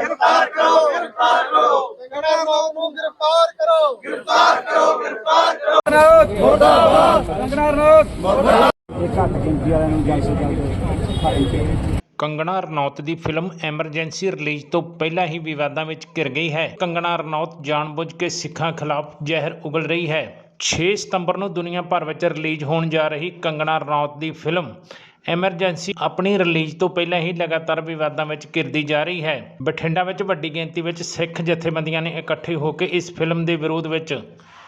ਗ੍ਰਿਫਤਾਰ ਕਰੋ ਗ੍ਰਿਫਤਾਰ ਕਰੋ। ਸਿੰਘਣਾ ਮੌਤ ਨੂੰ ਗ੍ਰਿਫਤਾਰ ਕਰੋ। ਗ੍ਰਿਫਤਾਰ ਕਰੋ ਗ੍ਰਿਫਤਾਰ ਕਰੋ। ਮੁਰਦਾਬਾਦ। ਕੰਗਣਾ ਰਣੌਤ ਮੁਰਦਾਬਾਦ ਇਹ ਘੱਟ ਗਿਣਤੀ ਵਾਲਿਆਂ ਨੂੰ ਜਲਦ ਤੋਂ ਜਲਦ ਤੇ। ਕੰਗਣਾ ਰਣੌਤ ਦੀ ਫਿਲਮ ਐਮਰਜੈਂਸੀ ਰਿਲੀਜ਼ ਤੋਂ ਪਹਿਲਾਂ ਹੀ ਵਿਵਾਦਾਂ ਵਿੱਚ ਘਿਰ ਗਈ ਹੈ। ਕੰਗਣਾ ਰਣੌਤ ਜਾਣਬੁੱਝ ਕੇ ਸਿੱਖਾਂ ਖਿਲਾਫ ਜ਼ਹਿਰ ਉਗਲ ਰਹੀ ਹੈ। 6 ਸਤੰਬਰ ਨੂੰ ਦੁਨੀਆ ਭਰ ਵਿੱਚ ਰਿਲੀਜ਼ ਹੋਣ ਜਾ ਰਹੀ ਕੰਗਣਾ ਰਨੌਤ ਦੀ ਫਿਲਮ ਐਮਰਜੈਂਸੀ ਆਪਣੀ ਰਿਲੀਜ਼ ਤੋਂ ਪਹਿਲਾਂ ਹੀ ਲਗਾਤਾਰ ਵਿਵਾਦਾਂ ਵਿੱਚ ਘਿਰਦੀ ਜਾ ਰਹੀ ਹੈ। ਬਠਿੰਡਾ ਵਿੱਚ ਵੱਡੀ ਗਿਣਤੀ ਵਿੱਚ ਸਿੱਖ ਜਥੇਬੰਦੀਆਂ ਨੇ ਇਕੱਠੇ ਹੋ ਕੇ ਇਸ ਫਿਲਮ ਦੇ ਵਿਰੋਧ ਵਿੱਚ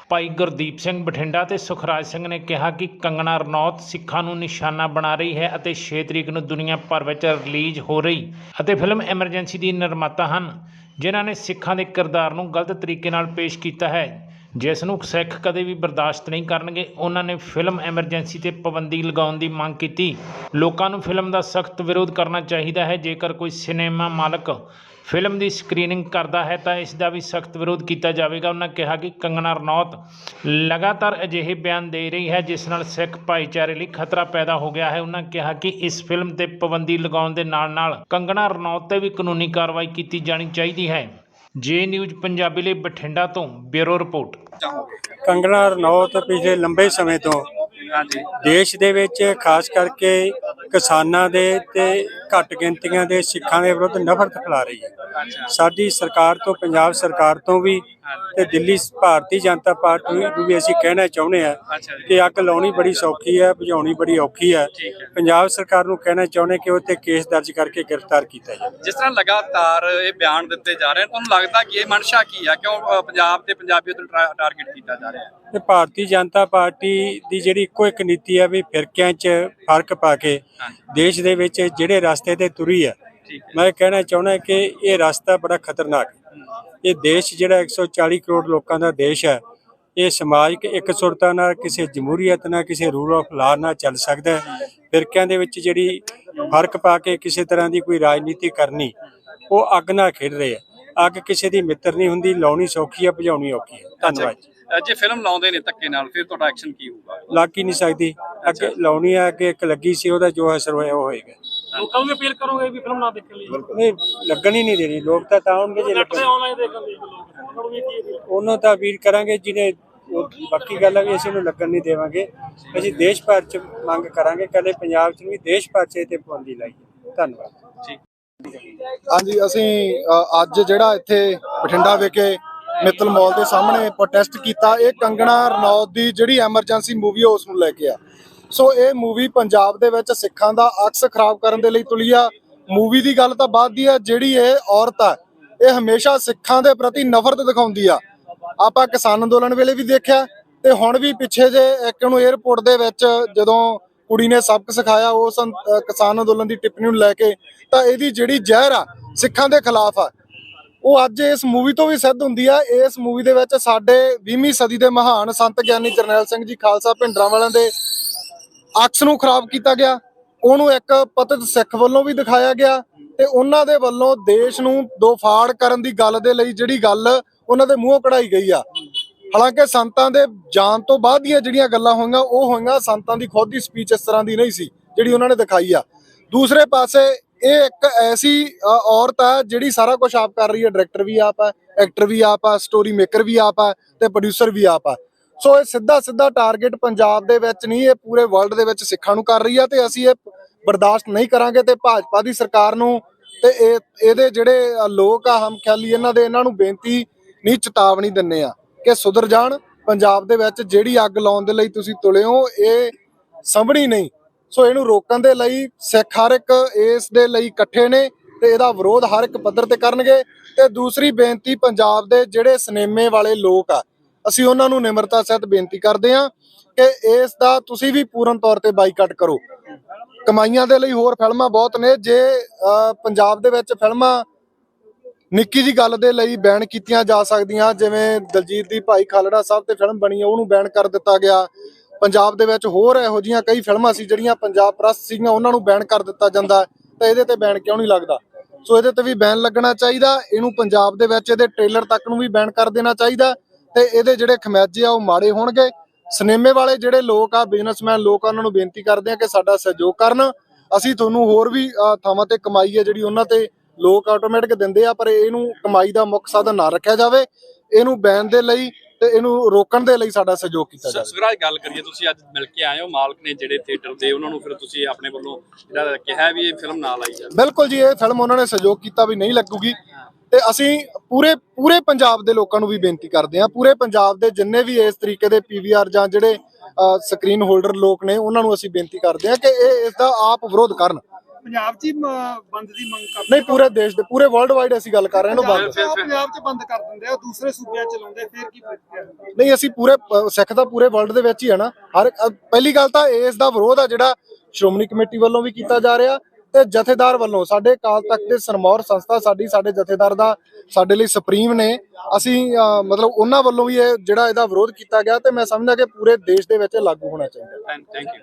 ਭਾਈ ਗੁਰਦੀਪ ਸਿੰਘ ਬਠਿੰਡਾ ਤੇ ਸੁਖਰਾਜ ਸਿੰਘ ਨੇ ਕਿਹਾ ਕਿ ਕੰਗਣਾ ਰਣੌਤ ਸਿੱਖਾਂ ਨੂੰ ਨਿਸ਼ਾਨਾ ਬਣਾ ਰਹੀ ਹੈ ਅਤੇ 6 ਤਰੀਕ ਨੂੰ ਦੁਨੀਆ ਭਰ ਵਿੱਚ ਰਿਲੀਜ਼ ਹੋ ਰਹੀ ਅਤੇ ਫਿਲਮ ਐਮਰਜੈਂਸੀ ਦੀ ਨਿਰਮਾਤਾ ਹਨ, ਜਿਨ੍ਹਾਂ ਨੇ ਸਿੱਖਾਂ ਦੇ ਕਿਰਦਾਰ ਨੂੰ ਗਲਤ ਤਰੀਕੇ ਨਾਲ ਪੇਸ਼ ਕੀਤਾ ਹੈ। ਜਿਸ ਨੂੰ ਸਿੱਖ ਕਦੇ ਵੀ ਬਰਦਾਸ਼ਤ ਨਹੀਂ ਕਰਨਗੇ, ਉਹਨਾਂ ਨੇ ਫਿਲਮ ਐਮਰਜੈਂਸੀ ਤੇ ਪਾਬੰਦੀ ਲਗਾਉਣ ਦੀ ਮੰਗ ਕੀਤੀ। ਲੋਕਾਂ ਨੂੰ ਫਿਲਮ ਦਾ ਸਖਤ ਵਿਰੋਧ ਕਰਨਾ ਚਾਹੀਦਾ ਹੈ, ਜੇਕਰ ਕੋਈ ਸਿਨੇਮਾ ਮਾਲਕ ਫਿਲਮ ਦੀ ਸਕਰੀਨਿੰਗ ਕਰਦਾ ਹੈ, ਤਾਂ ਇਸ ਦਾ ਵੀ ਸਖਤ ਵਿਰੋਧ ਕੀਤਾ ਜਾਵੇਗਾ। ਉਹਨਾਂ ਕਿਹਾ ਕਿ ਕੰਗਨਾ ਰਣੌਤ ਲਗਾਤਾਰ ਅਜਿਹੇ ਬਿਆਨ ਦੇ ਰਹੀ ਹੈ, ਜਿਸ ਨਾਲ ਸਿੱਖ ਭਾਈਚਾਰੇ ਲਈ ਖਤਰਾ ਪੈਦਾ ਹੋ ਗਿਆ ਹੈ। ਉਹਨਾਂ ਕਿਹਾ ਕਿ ਇਸ ਫਿਲਮ ਤੇ ਪਾਬੰਦੀ ਲਗਾਉਣ ਦੇ ਨਾਲ ਨਾਲ ਕੰਗਨਾ ਰਣੌਤ ਤੇ ਵੀ ਕਾਨੂੰਨੀ ਕਾਰਵਾਈ ਕੀਤੀ ਜਾਣੀ ਚਾਹੀਦੀ ਹੈ। ਜੇ ਨਿਊਜ਼ ਪੰਜਾਬੀ ਲਈ ਬਠਿੰਡਾ ਤੋਂ ਬਿਊਰੋ ਰਿਪੋਰਟ। ਕੰਗਣਾ ਰਣੌਤ ਪਿਛਲੇ ਲੰਬੇ ਸਮੇਂ ਤੋਂ ਦੇਸ਼ ਦੇ ਵਿੱਚ ਖਾਸ ਕਰਕੇ ਕਿਸਾਨਾਂ ਦੇ ਤੇ ਘੱਟ ਗਿਣਤੀਆਂ ਦੇ ਸਿੱਖਾਂ ਦੇ ਵਿਰੁੱਧ ਨਫ਼ਰਤ ਫੈਲਾ ਰਹੀ ਹੈ। ਸਾਡੀ ਸਰਕਾਰ ਤੋਂ ਪੰਜਾਬ ਸਰਕਾਰ ਤੋਂ ਵੀ ਤੇ ਦਿੱਲੀ ਭਾਰਤੀ ਜਨਤਾ ਪਾਰਟੀ ਨੂੰ ਵੀ ਅਸੀਂ ਕਹਿਣਾ ਚਾਹੁੰਦੇ ਆ ਕਿ ਅੱਗ ਲਾਉਣੀ ਬੜੀ ਸੌਖੀ ਹੈ ਬੁਝਾਉਣੀ ਬੜੀ ਔਖੀ ਹੈ। ਪੰਜਾਬ ਸਰਕਾਰ ਨੂੰ ਕਹਿਣਾ ਚਾਹੁੰਦੇ ਕਿ ਉਹ ਤੇ ਕੇਸ ਦਰਜ ਕਰਕੇ ਗ੍ਰਿਫਤਾਰ ਕੀਤਾ ਜਾਵੇ। ਜਿਸ ਤਰ੍ਹਾਂ ਲਗਾਤਾਰ ਇਹ ਬਿਆਨ ਦਿੱਤੇ ਜਾ ਰਹੇ ਨੇ ਤੁਹਾਨੂੰ ਲੱਗਦਾ ਕਿ ਇਹ ਮਨਸ਼ਾ ਕੀ ਹੈ ਕਿਉਂ ਪੰਜਾਬ ਤੇ ਪੰਜਾਬੀਅਤ ਨੂੰ ਟਰਾ- ਟਾਰਗੇਟ ਕੀਤਾ ਜਾ ਰਿਹਾ ਹੈ? ਤੇ ਭਾਰਤੀ ਜਨਤਾ ਪਾਰਟੀ ਦੀ ਜਿਹੜੀ ਇੱਕੋ ਇੱਕ ਨੀਤੀ ਹੈ ਵੀ ਫਿਰਕਿਆਂ 'ਚ ਫ਼ਰਕ ਪਾ ਕੇ ਦੇਸ਼ ਦੇ ਵਿੱਚ ਜਿਹੜੇ ਰਸਤੇ ਤੇ ਤੁਰੀ ਹੈ। ਮੈਂ ਕਹਿਣਾ ਚਾਹੁੰਦਾ ਕਿ ਇਹ ਰਸਤਾ ਬੜਾ ਖਤਰਨਾਕ ਹੈ। ਇਹ ਦੇਸ਼ ਜਿਹੜਾ 140 ਕਰੋੜ ਲੋਕਾਂ ਦਾ ਦੇਸ਼ ਹੈ ਇਹ ਸਮਾਜਿਕ ਇਕਸੁਰਤਾ ਨਾਲ ਕਿਸੇ ਜਮਹੂਰੀਅਤ ਨਾਲ ਕਿਸੇ ਰੂਲ ਆਫ ਲਾ ਨਾਲ ਚੱਲ ਸਕਦਾ ਹੈ। ਫਿਰਕਿਆਂ ਦੇ ਵਿੱਚ ਜਿਹੜੀ ਫ਼ਰਕ ਪਾ ਕੇ ਕਿਸੇ ਤਰ੍ਹਾਂ ਦੀ ਕੋਈ ਰਾਜਨੀਤੀ ਕਰਨੀ ਉਹ ਅੱਗ ਨਾਲ ਖੇਡ ਰਹੇ ਆ। ਅੱਗ ਕਿਸੇ ਦੀ ਮਿੱਤਰ ਨਹੀਂ ਹੁੰਦੀ ਲਾਉਣੀ ਸੌਖੀ ਹੈ ਬੁਝਾਉਣੀ ਔਖੀ ਹੈ ਧੰਨਵਾਦ ਜੀ। ਫਿਲਮ ਲਾਉਂਦੇ ਨੇ ਧੱਕੇ ਨਾਲ ਫਿਰ ਤੁਹਾਡਾ ਐਕਸ਼ਨ ਕੀ ਹੋਊਗਾ? ਲੱਗ ਹੀ ਨਹੀਂ ਸਕਦੀ। ਅੱਗੇ ਲਾਉਣੀ ਆ ਅੱਗੇ ਇੱਕ ਲੱਗੀ ਸੀ ਉਹਦਾ ਜੋ ਅਸਰ ਹੋਇਆ ਉਹ ਹੋਏਗਾ। ਲੋਕਾਂ ਨੂੰ ਅਪੀਲ ਕਰੋਗੇ ਵੀ ਫਿਲਮ ਨਾ ਦੇਖਣ ਲਈ? ਨਹੀਂ ਲੱਗਣ ਹੀ ਨਹੀਂ ਦੇਣੀ। ਲੋਕ ਤਾਂ ਤਾਂ ਆਉਣਗੇ ਜੇ ਲੱਗਣ। ਆਨਲਾਈਨ ਦੇਖਣ ਲਈ ਲੋਕ। ਉਹਨਾਂ ਨੂੰ ਵੀ ਕੀ appeal ਉਹਨਾਂ ਤਾਂ ਅਪੀਲ ਕਰਾਂਗੇ ਜਿਹਨੇ ਉਹ ਬਾਕੀ ਗੱਲ ਹੈ ਵੀ ਅਸੀਂ ਉਹਨੂੰ ਲੱਗਣ ਨਹੀਂ ਦੇਵਾਂਗੇ। ਅਸੀਂ ਦੇਸ਼ ਭਰ ਚ ਮੰਗ ਕਰਾਂਗੇ। ਕਦੇ ਪੰਜਾਬ ਚ ਨਹੀਂ ਦੇਸ਼ ਭਰ ਚ ਇਹ ਤੇ ਪਾਬੰਦੀ ਲਾਈ ਹੈ। ਧੰਨਵਾਦ। ਹਾਂਜੀ ਅਸੀਂ ਅ, ਅੱਜ ਜਿਹੜਾ ਇੱਥੇ ਬਠਿੰਡਾ ਵਿਖੇ ਮਿੱਤਲ ਮਾਲ ਦੇ ਸਾਹਮਣੇ ਪ੍ਰੋਟੈਸਟ ਕੀਤਾ ਇਹ ਕੰਗਣਾ ਰਣੌਤ ਦੀ ਜਿਹੜੀ ਐਮਰਜੈਂਸੀ ਮੂਵੀ ਉਸ ਨੂੰ ਲੈ ਕੇ ਆ। ਸੋ ਇਹ ਮੂਵੀ ਪੰਜਾਬ ਦੇ ਵਿੱਚ ਸਿੱਖਾਂ ਦਾ ਅਕਸ ਖਰਾਬ ਕਰਨ ਦੇ ਲਈ ਤੁਲੀ ਆ। ਮੂਵੀ ਦੀ ਗੱਲ ਤਾਂ ਬਾਅਦ ਦੀ ਆ, ਜਿਹੜੀ ਇਹ ਔਰਤ ਆ, ਇਹ ਹਮੇਸ਼ਾ ਸਿੱਖਾਂ ਦੇ ਪ੍ਰਤੀ ਨਫ਼ਰਤ ਦਿਖਾਉਂਦੀ ਆ। ਆਪਾਂ ਕਿਸਾਨ ਅੰਦੋਲਨ ਵੇਲੇ ਵੀ ਦੇਖਿਆ ਤੇ ਹੁਣ ਵੀ ਪਿੱਛੇ ਜੇ ਇੱਕ ਨੂੰ 에어ਪੋਰਟ ਦੇ ਵਿੱਚ ਜਦੋਂ ਕੁੜੀ ਨੇ ਸਬਕ ਸਿਖਾਇਆ ਉਸ ਕਿਸਾਨ ਅੰਦੋਲਨ ਦੀ ਟਿੱਪਣੀ ਨੂੰ ਲੈ ਕੇ, ਤਾਂ ਇਹਦੀ ਜਿਹੜੀ ਜ਼ਹਿਰ ਆ, ਸਿੱਖਾਂ ਦੇ ਖਿਲਾਫ ਆ। ਉਹ ਅੱਜ ਇਸ ਮੂਵੀ ਤੋਂ ਵੀ ਸਿੱਧ ਹੁੰਦੀ ਆ। ਇਸ ਮੂਵੀ ਦੇ ਵਿੱਚ ਸਾਡੇ 20ਵੀਂ ਸਦੀ ਦੇ ਮਹਾਨ ਸੰਤ ਗਿਆਨੀ ਜਰਨੈਲ ਸਿੰਘ ਜੀ ਖਾਲਸਾ ਭਿੰਡਰਾਂ ਵਾਲਿਆਂ ਦੇ ਅਕਸ ਨੂੰ ਖਰਾਬ ਕੀਤਾ ਗਿਆ, ਉਹਨੂੰ ਇੱਕ ਪਤਿਤ ਸਿੱਖ ਵੱਲੋਂ ਵੀ ਦਿਖਾਇਆ ਗਿਆ ਤੇ ਉਹਨਾਂ ਦੇ ਵੱਲੋਂ ਦੇਸ਼ ਨੂੰ ਦੋ ਫਾੜ ਕਰਨ ਦੀ ਗੱਲ ਦੇ ਲਈ ਜਿਹੜੀ ਗੱਲ ਉਹਨਾਂ ਦੇ ਮੂੰਹੋਂ ਕਢਾਈ ਗਈ ਆ। ਹਾਲਾਂਕਿ ਸੰਤਾਂ ਦੇ ਜਾਣ ਤੋਂ ਬਾਅਦ ਦੀਆਂ ਜਿਹੜੀਆਂ ਗੱਲਾਂ ਹੋਈਆਂ, ਉਹ ਹੋਈਆਂ ਸੰਤਾਂ ਦੀ ਖੁਦ ਦੀ ਸਪੀਚ ਇਸ ਤਰ੍ਹਾਂ ਦੀ ਨਹੀਂ ਸੀ, ਜਿਹੜੀ ਉਹਨਾਂ ਨੇ ਦਿਖਾਈ ਆ। ਦੂਸਰੇ ਪਾਸੇ ਇਹ ਇੱਕ ਐਸੀ ਔਰਤ ਆ ਜਿਹੜੀ ਸਾਰਾ ਕੁਝ ਆਪ ਕਰ ਰਹੀ ਹੈ ਡਾਇਰੈਕਟਰ ਵੀ ਆਪ ਆ ਐਕਟਰ ਵੀ ਆਪ ਆ ਸਟੋਰੀ ਮੇਕਰ ਵੀ ਆਪ ਆ ਤੇ ਪ੍ਰੋਡਿਊਸਰ ਵੀ ਆਪ ਆ। ਸੋ ਇਹ ਸਿੱਧਾ ਸਿੱਧਾ ਟਾਰਗੇਟ ਪੰਜਾਬ ਦੇ ਵਿੱਚ ਨਹੀਂ, ਇਹ ਪੂਰੇ ਵਰਲਡ ਦੇ ਵਿੱਚ ਸਿੱਖਾਂ ਨੂੰ ਕਰ ਰਹੀ ਆ ਤੇ ਅਸੀਂ ਇਹ ਬਰਦਾਸ਼ਤ ਨਹੀਂ ਕਰਾਂਗੇ ਤੇ ਭਾਜਪਾ ਦੀ ਸਰਕਾਰ ਨੂੰ ਤੇ ਇਹ, ਇਹਦੇ ਜਿਹੜੇ ਲੋਕ ਆ ਹਮ ਖਿਆਲੀ ਇਹਨਾਂ ਦੇ, ਇਹਨਾਂ ਨੂੰ ਬੇਨਤੀ ਨਹੀਂ, ਚੇਤਾਵਨੀ ਦਿੰਨੇ ਆ ਕਿ ਸੁਧਰ ਜਾਣ। ਪੰਜਾਬ ਦੇ ਵਿੱਚ ਜਿਹੜੀ ਅੱਗ ਲਾਉਣ ਦੇ ਲਈ ਤੁਸੀਂ ਤੁਲੇ ਹੋ, ਇਹ ਸੰਭਣੀ ਨਹੀਂ। ਸੋ ਇਹਨੂੰ ਰੋਕਣ ਦੇ ਲਈ ਸਿੱਖ ਹਰ ਇੱਕ ਇਸ ਦੇ ਲਈ ਇਕੱਠੇ ਨੇ ਤੇ ਇਹਦਾ ਵਿਰੋਧ ਹਰ ਇੱਕ ਪੱਧਰ ਤੇ ਕਰਨਗੇ। ਤੇ ਦੂਸਰੀ ਬੇਨਤੀ, ਪੰਜਾਬ ਦੇ ਜਿਹੜੇ ਸਿਨੇਮੇ ਵਾਲੇ ਲੋਕ ਆ ਅਸੀਂ ਉਹਨਾਂ ਨੂੰ ਨਿਮਰਤਾ ਸਹਿਤ ਬੇਨਤੀ ਕਰਦੇ ਹਾਂ ਕਿ ਇਸ ਦਾ ਤੁਸੀਂ ਵੀ ਪੂਰਨ ਤੌਰ ਤੇ ਬਾਈਕਾਟ ਕਰੋ। ਕਮਾਈਆਂ ਦੇ ਲਈ ਹੋਰ ਫਿਲਮਾਂ ਬਹੁਤ ਨੇ। ਜੇ ਪੰਜਾਬ ਦੇ ਵਿੱਚ ਫਿਲਮਾਂ ਨਿੱਕੀ ਜੀ ਗੱਲ ਦੇ ਲਈ ਬੈਨ ਕੀਤੀਆਂ ਜਾ ਸਕਦੀਆਂ, ਜਿਵੇਂ ਦਲਜੀਤ ਦੀ ਭਾਈ ਖਾਲੜਾ ਸਾਹਿਬ ਤੇ ਫਿਲਮ ਬਣੀ ਉਹਨੂੰ ਬੈਨ ਕਰ ਦਿੱਤਾ ਗਿਆ। ਪੰਜਾਬ ਦੇ ਵਿੱਚ ਹੋਰ ਇਹੋ ਜੀਆਂ ਕਈ ਫਿਲਮਾਂ ਸੀ ਜਿਹੜੀਆਂ ਪੰਜਾਬ ਪ੍ਰਸਤ ਸੀਗੀਆਂ, ਉਹਨਾਂ ਨੂੰ ਬੈਨ ਕਰ ਦਿੱਤਾ ਜਾਂਦਾ ਤਾਂ ਇਹਦੇ ਤੇ ਬੈਨ ਕਿਉਂ ਨਹੀਂ ਲੱਗਦਾ? ਸੋ ਇਹਦੇ ਤੇ ਵੀ ਬੈਨ ਲੱਗਣਾ ਚਾਹੀਦਾ। ਇਹਨੂੰ ਪੰਜਾਬ ਦੇ ਵਿੱਚ ਇਹਦੇ ਟ੍ਰੇਲਰ ਤੱਕ ਨੂੰ ਵੀ ਬੈਨ ਕਰ ਦੇਣਾ ਚਾਹੀਦਾ। ਤੇ ਇਹਦੇ ਜਿਹੜੇ ਖਮਿਆਜੇ ਆ ਉਹ ਮਾੜੇ ਹੋਣਗੇ। ਸਿਨੇਮੇ ਵਾਲੇ ਜਿਹੜੇ ਲੋਕ ਆ ਬਿਜ਼ਨਸਮੈਨ ਲੋਕ ਆ ਉਹਨਾਂ ਨੂੰ ਬੇਨਤੀ ਕਰਦੇ ਆ ਕਿ ਸਾਡਾ ਸਹਿਯੋਗ ਕਰਨ। ਅਸੀਂ ਤੁਹਾਨੂੰ ਹੋਰ ਵੀ ਥਾਵਾਂ ਤੇ ਕਮਾਈ ਹੈ ਜਿਹੜੀ ਉਹਨਾਂ ਤੇ ਲੋਕ ਆਟੋਮੈਟਿਕ ਦਿੰਦੇ ਆ ਪਰ ਇਹਨੂੰ ਕਮਾਈ ਦਾ ਮੁੱਖ ਸਾਧਨ ਨਾ ਰੱਖਿਆ ਜਾਵੇ। ਇਹਨੂੰ ਬੈਨ ਦੇ ਲਈ ਤੇ ਇਹਨੂੰ ਰੋਕਣ ਦੇ ਲਈ ਸਾਡਾ ਸਹਿਯੋਗ ਕੀਤਾ ਜਾਵੇ। ਸੁਖਰਾਜ ਗੱਲ ਕਰੀਏ ਤੁਸੀਂ ਅੱਜ ਮਿਲ ਕੇ ਆਏ ਹੋ ਮਾਲਕ ਨੇ ਜਿਹੜੇ ਥੀਏਟਰ ਦੇ ਉਹਨਾਂ ਨੂੰ ਫਿਰ ਤੁਸੀਂ ਆਪਣੇ ਵੱਲੋਂ ਜਿਹੜਾ ਕਿਹਾ ਵੀ ਇਹ ਫਿਲਮ ਨਾ ਲਾਈ ਜਾਵੇ। ਬਿਲਕੁਲ ਜੀ ਇਹ ਫਿਲਮ ਉਹਨਾਂ ਨੇ ਸਹਿਯੋਗ ਕੀਤਾ ਵੀ ਨਹੀਂ ਲੱਗੂਗੀ। ਤੇ ਅਸੀਂ ਪੂਰੇ ਪੂਰੇ ਪੰਜਾਬ ਦੇ ਲੋਕਾਂ ਨੂੰ ਵੀ ਬੇਨਤੀ ਕਰਦੇ ਹਾਂ ਪੂਰੇ ਪੰਜਾਬ ਦੇ ਜਿੰਨੇ ਵੀ ਇਸ ਤਰੀਕੇ ਦੇ ਪੀਵੀਆਰ ਜਾਂ ਜਿਹੜੇ ਸਕਰੀਨ ਹੋਲਡਰ ਲੋਕ ਨੇ ਉਹਨਾਂ ਨੂੰ ਅਸੀਂ ਬੇਨਤੀ ਕਰਦੇ ਹਾਂ ਕਿ ਇਹ ਇਸ ਦਾ ਆਪ ਵਿਰੋਧ ਕਰਨ। ਪੰਜਾਬ 'ਚ ਹੀ ਬੰਦ ਦੀ ਮੰਗ ਕਰਦੇ ਨਹੀਂ ਪੂਰੇ ਦੇਸ਼ ਦੇ ਪੂਰੇ ਵਰਲਡ ਵਾਈਡ ਅਸੀਂ ਗੱਲ ਕਰ ਰਹੇ ਹਾਂ ਇਹਨੂੰ ਬੰਦ। ਪੰਜਾਬ 'ਚ ਬੰਦ ਕਰ ਦਿੰਦੇ ਆ ਦੂਸਰੇ ਸੂਬਿਆਂ 'ਚ ਲਾਉਂਦੇ ਫਿਰ ਕੀ ਪ੍ਰਤੀਕਿਰਿਆ ਨਹੀਂ ਅਸੀਂ ਪੂਰੇ ਸਿੱਖ ਤਾਂ ਪੂਰੇ ਵਰਲਡ ਦੇ ਵਿੱਚ ਹੀ ਆ ਨਾ। ਹਰ ਪਹਿਲੀ ਗੱਲ ਤਾਂ ਇਸ ਦਾ ਵਿਰੋਧ ਆ ਜਿਹੜਾ ਸ਼੍ਰੋਮਣੀ ਕਮੇਟੀ ਵੱਲੋਂ ਵੀ ਕੀਤਾ ਜਾ ਰਿਹਾ। ਤੇ ਜਥੇਦਾਰ ਵੱਲੋਂ ਸਾਡੇ ਕਾਲ ਤੱਕ ਦੇ ਸਨਮੌਰ ਸੰਸਥਾ ਸਾਡੀ, ਸਾਡੇ ਜਥੇਦਾਰ ਦਾ ਸਾਡੇ ਲਈ ਸੁਪਰੀਮ ਨੇ। ਅਸੀਂ ਮਤਲਬ ਉਹਨਾਂ ਵੱਲੋਂ ਵੀ ਇਹ ਜਿਹੜਾ ਇਹਦਾ ਵਿਰੋਧ ਕੀਤਾ ਗਿਆ ਤੇ ਮੈਂ ਸਮਝਦਾ ਕਿ ਪੂਰੇ ਦੇਸ਼ ਦੇ ਵਿੱਚ ਇਹ ਲਾਗੂ ਹੋਣਾ ਚਾਹੀਦਾ। Thank you